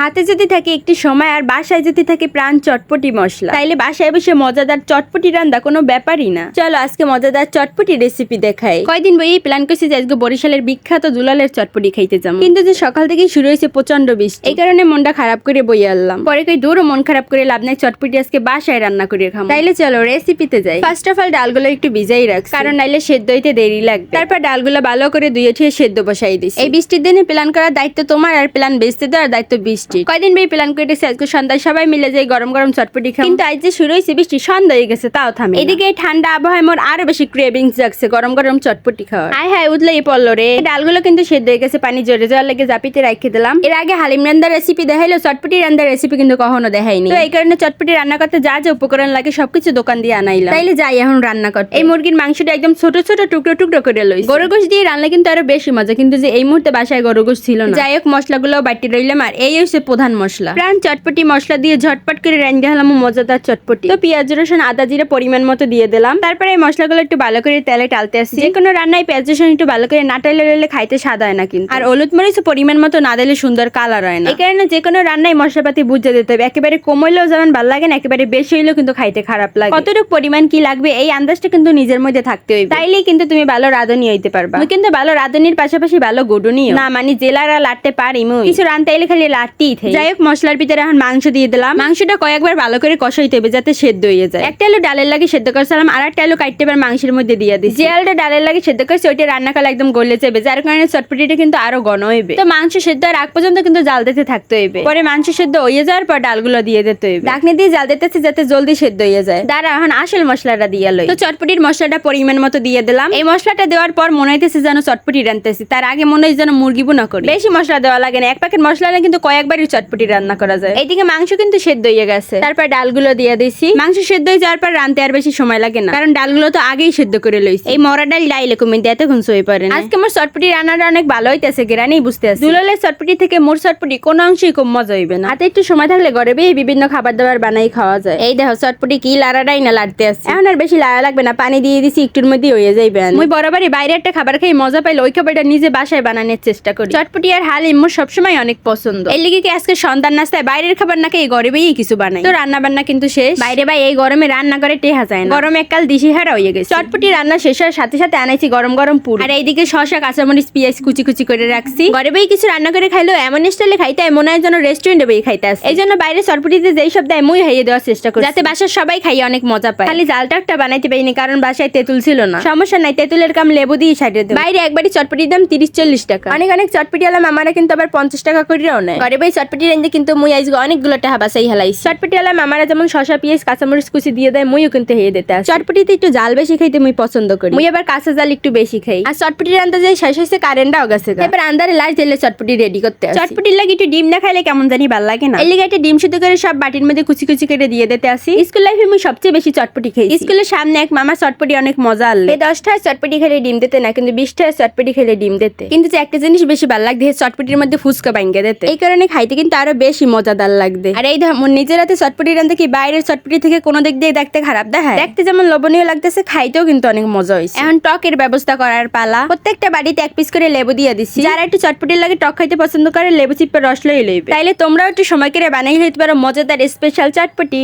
হাতে যদি থাকে একটি সময় আর বাসায় যদি থাকে প্রাণ চটপটি মশলা। তাইলে বাসায় বসে মজাদার চটপটি রান্না কোনো ব্যাপারই না। চলো আজকে মজাদার চটপটি রেসিপি দেখাই। কয়দিন বই প্ল্যান করছি যে আজকে বরিশালের বিখ্যাত দুলালের চটপটি খাইতে যাব। কিন্তু যে সকাল থেকেই শুরু হয়েছে প্রচণ্ড বৃষ্টি। এই কারণে মনটা খারাপ করে বই আনলাম। পরে কই দূরও মন খারাপ করে লাভ নাই চটপটি আজকে বাসায় রান্না করে খাব। তাইলে চলো রেসিপিতে যাই। ফার্স্ট অফ অল ডালগুলো একটু ভিজাই রাখ কারণ নাইলে সেদ্ধ হইতে দেরি লাগবে। তারপর ডালগুলো ভালো করে ধুয়ে ঠিয়ে সেদ্ধ বসাই দিস এই বৃষ্টির দিনে প্ল্যান করার দায়িত্ব তোমার আর প্ল্যান বেচতে দেওয়ার দায়িত্ব বৃষ্টি কয়দিন ভাই প্ল্যান রেখেছি আজকে সন্ধ্যায়। সবাই মিলে যাই গরম গরম চটপটি খাই কিন্তু আজ যে শুরু হয়েছে বৃষ্টি সন্ধ্যা হয়ে গেছে তাও থামে এদিকে ঠান্ডা আবহাওয়ায় মোর আরও বেশি ক্রেভিংস জাগছে গরম গরম চটপটি খাওয়া আয় হায় উঠলে এই পড়ল রে ডালগুলো কিন্তু সেদ্ধ হয়ে গেছে পানি জোরে যাওয়ার লেগে জাপিতে রাখে দিলাম। এর আগে হালিম রান্দার রেসিপি দেখাইলো চটপটি রান্দার রেসিপি কিন্তু কখনো দেখাইনি। তো এই কারণে চটপটি রান্না করতে যা যা উপকরণ লাগে সবকিছু দোকান দিয়ে আনাইলাম। তাইলে যাই এখন রান্না করতে। এই মুরগির মাংসটা একদম ছোট ছোট টুকরো টুকরো করে লই গরু গোশ দিয়ে রান্না কিন্তু আরও বেশি মজা কিন্তু যে এই মুহূর্তে বাসায় গরু গোশ ছিল না। যাই হোক মশলাগুলো বাটি রইলাম আর এই হচ্ছে প্রধান মশলা। প্রাণ চটপটি মশলা দিয়ে ঝটপট করে রান্না হলাম মজাদার চটপটি। তো পেঁয়াজ রসুন আদা জিরে পরিমাণ মতো দিয়ে দিলাম। তারপরে এই মশলাগুলো একটু ভালো করে তেলে টালতে আসছি। যে কোনো রান্নায় পেঁয়াজ রসুন একটু ভালো করে না টাইলে রইলে খাইতে স্বাদ হয় না কিন্তু। আর হলুদ মরিচ পরিমাণ মতো না দিলে সুন্দর কালার হয় না। এই কারণে যে কোনো রান্নায় মশলাপাতি বুঝে দিতে হবে। একেবারে কম হইলেও যেমন ভালো লাগে না একেবারে বেশি হইলেও কিন্তু খাইতে খারাপ লাগে। কতটুকু পরিমাণ কি লাগবে এই আন্দাজটা কিন্তু নিজের মধ্যে থাকতে হইবে। তাইলেই কিন্তু তুমি ভালো রাঁধুনি হইতে পারবা। কিন্তু ভালো রাঁধুনির পাশাপাশি ভালো গুডুনিও না মানে জেলারা লাটতে পারি কিছু রান্তে এলে খালি লাটতেই থাকে যাই হোক মশলার ভিতরে এখন মাংস দিয়ে দিলাম। মাংসটা কয়েকবার ভালো করে কষাইতে হবে যাতে সেদ্ধ হয়ে যায়। একটা আলু ডালের লাগে সেদ্ধ করছিলাম আর একটা আলু কাটতে এবার মাংসের মধ্যে দিয়ে দিই যে আলুটা ডালের লাগে সেদ্ধ করছে ওইটা রান্না করলে একদম গলে যাবে যার কারণে চটপটিটা কিন্তু আরও ঘন হইবে। তো মাংস সেদ্ধ আর আগ পর্যন্ত কিন্তু জাল দিতে থাকতে হইবে। পরে মাংস সেদ্ধ হয়ে যাওয়ার পর ডালগুলো দিয়ে দিতে হইবে। ডাকনি দিয়ে জাল দিতেছে যাতে জলদি সেদ্ধ হয়ে যায়। দাঁড়া এখন আসল মশলাটা দিয়ে লই। তো চটপটির মশলাটা পরিমাণ মতো দিয়ে দিলাম। এই মশলাটা দেওয়ার পর মনে হইতেছে যেন চটপটি রান্তেছি তার আগে মনে হয় যেন মুরগি বুনা করি। বেশি মশলা দেওয়া লাগে না এক প্যাকেট মশলা কিন্তু কয়েকবারই চটপটি রান্না করা যায়। এইদিকে মাংস কিন্তু সেদ্ধ হয়ে গেছে। তারপর ডালগুলো দিয়ে দিছি। মাংস সেদ্ধ হয়ে যাওয়ার পর রান্তে আর বেশি সময় লাগে না কারণ ডালগুলো তো আগেই সেদ্ধ করে লইছি। এই মরা ডাল ডাইলে কমে দিয়ে এতক্ষণ সই পারে না। আজকে আমার চটপটি রান্নাটা অনেক ভালো হইতেছে গেরানি বুঝতে আছি দুলালের চটপটি থেকে মোর চটপটি কোন অংশেই কম মজা হইবে না। হাতে একটু সময় থাকলে ঘরে বেয়ে বিভিন্ন খাবার দাবার বানাই খাওয়া যায়। এই দেখো চটপটি কি লাড়াটাই না লাড়তে আছে। এখন আর বেশি লাড়া লাগবে না পানি দিয়ে দিছি একটুর মধ্যে হয়ে যাইবে। মুই বরাবরই বাইরে একটা খাবার খাই মজা পাইলে ওই খাবারটা নিজে বাসায় বানানোর চেষ্টা করি। চটপটি আর হালিম মোর সবসময় অনেক পছন্দ। এই লিগে কি আজকে সন্তান নাস্তায় বাইরের খাবার না খেয়ে ঘরে বেয়েই কিছু বানাই তো রান্না বান্না কিন্তু শেষ। বাইরে ভাই এই গরমে রান্না করে টেহা যায় না। গরমে এককাল দিশিহারা হয়ে গেছে। চটপটি রান্না শেষ হওয়ার সাথে সাথে আনাইছি গরম গরম পুর। আর এইদিকে শশা কাঁচামরিচ পেঁয়াজ কুচি কুচি করে রাখছি। ঘরে বেয়ে কিছু রান্না করে খাইলেও এমন স্টাইলে খাইতে মনে হয় যেন রেস্টুরেন্টে বেয়ে খাইতে আসে এই জন্য বাইরে চটপটিতে যেই সব দেয় মুই হাইয়ে দেওয়ার চেষ্টা করি যাতে বাসার সবাই খাইয়ে অনেক মজা পায়। খালি জালটা একটা বানাইতে পারিনি কারণ বাসায় তেঁতুল ছিল না। সমস্যা নাই তেঁতুলের কাম লেবু দিয়ে সাইডে দেবো। বাইরে একবারই চটপটির দাম তিরিশ চল্লিশ টাকা। অনেক অনেক চটপটি আলাম আমারা কিন্তু আবার পঞ্চাশ টাকা করেও নেয়। ঘরে বই চটপটি রেঞ্জে কিন্তু মুই আজকে অনেকগুলো টাকা বাসাই হেলাই চটপটি আলাম আমারা যেমন শশা পেঁয়াজ কাঁচামরিচ কুচি দিয়ে দেয় মুইও কিন্তু হেয়ে দিতে চটপটিতে একটু জাল বেশি খাইতে মুই পছন্দ করি। মুই আবার কাঁচা জাল একটু বেশি খাই। আর চটপটি রান্না যাই শেষ হয়েছে কারেন্টটাও গেছে এবার আন্দারে লাস্ট দিলে চটপটি রেডি করতে। চটপটির লাগে একটু ডিম না খাইলে কেমন জানি ভালো লাগে না। এই লিগে একটা ডিম শুধু করে সব বাটির মধ্যে কুচি কুচি করে দিয়ে দিতে আসি। স্কুল লাইফে মুই সবচেয়ে বেশি চটপটি খাই স্কুলের সামনে এক মামা চটপটি অনেক মজা আনলে। এই দশটা চটপটি খেলে ডিম দিতে না কিন্তু বিশটা চটপটি খেলে ডিম দিতে। কিন্তু যে একটা জিনিস বেশি ভালো লাগবে চটপটির মধ্যে ফুচকা বাইঙ্গে দিতে। এই কারণে খাইতে কিন্তু আরও বেশি মজাদার লাগবে। আর এই ধর নিজের হাতে চটপটি রান্তে কি বাইরের চটপটি থেকে কোনো দিক দিয়ে দেখতে খারাপ দেখায়? দেখতে যেমন লবণীয় লাগতেছে খাইতেও কিন্তু অনেক মজা হয়েছে। এখন টকের ব্যবস্থা করার পালা। প্রত্যেকটা বাড়িতে এক পিস করে লেবু দিয়ে দিচ্ছি যারা একটু চটপটি লাগে টক খাইতে পছন্দ করে লেবু চিপে রস লই লইবে। তাইলে তোমরাও একটু সময় করে বানাই হইতে পারো মজাদার স্পেশাল চটপটি।